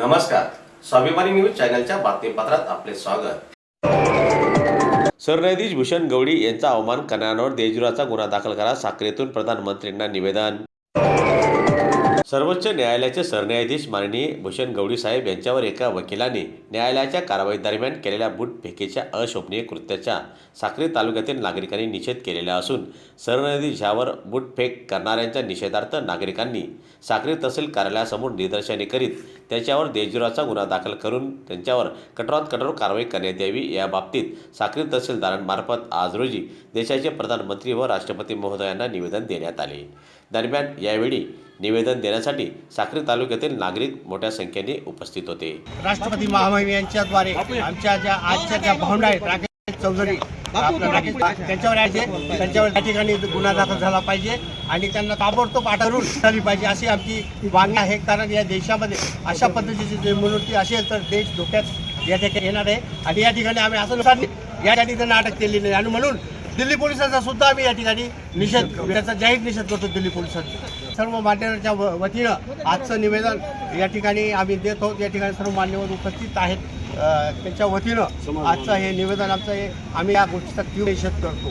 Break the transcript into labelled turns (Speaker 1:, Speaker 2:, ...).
Speaker 1: नमस्कार. स्वाभिमानी न्यूज चॅनलच्या बातमीपत्रात आपले स्वागत. सरन्यायाधीश भूषण गवडी यांचा अवमान करणाऱ्यांवर देशद्रोहाचा गुन्हा दाखल करा साखरेतून प्रधानमंत्र्यांना निवेदन. सर्वोच्च न्यायालयाचे सरन्यायाधीश माननीय भूषण गवळी साहेब यांच्यावर एका वकिलाने न्यायालयाच्या कारवाईदरम्यान केलेल्या बुटफेकीच्या अशोभनीय कृत्याच्या साक्री तालुक्यातील नागरिकांनी निषेध केलेला असून सरन्यायाधीश यावर बुटफेक करणाऱ्यांच्या निषेधार्थ नागरिकांनी साक्री तहसील कार्यालयासमोर निदर्शने करीत त्याच्यावर देशद्रोहाचा गुन्हा दाखल करून त्यांच्यावर कठोरात कठोर कारवाई करण्यात यावी याबाबतीत साक्री तहसीलदारांमार्फत आज रोजी देशाचे प्रधानमंत्री व राष्ट्रपती महोदयांना निवेदन देण्यात आले. दरम्यान यावेळी निवेदन देण्यासाठी साक्री तालुक्यातील नागरिक मोठ्या संख्येने उपस्थित होते.
Speaker 2: राष्ट्रपती महामहिम यांच्याद्वारे आमच्या ज्या आजच्या ज्या भावना आहेत राकेश चौधरी त्यांच्यावर आहे त्यांच्यावर त्या ठिकाणी गुन्हा दाखल झाला पाहिजे आणि त्यांना ताबडतोब अटकून झाली पाहिजे अशी आमची मागणी आहे. कारण या देशामध्ये अशा पद्धतीची जर निवडणुकी असेल तर देश धोक्यात या ठिकाणी येणार आहे. आणि या ठिकाणी आम्ही असं नुसार या ठिकाणी त्यांना अटक केलेली नाही. आणि म्हणून दिल्ली पोलिसांचा सुद्धा आम्ही या ठिकाणी निषेध त्याचा जाहीर निषेध करतो दिल्ली पोलिसांचा. सर्व मान्यवरच्या व- वतीनं आजचं निवेदन या ठिकाणी आम्ही देत आहोत. या ठिकाणी सर्व मान्यवर उपस्थित आहेत. त्यांच्या वतीनं आजचं हे निवेदन आमचं हे आम्ही या गोष्टीचा तीव्र निषेध करतो.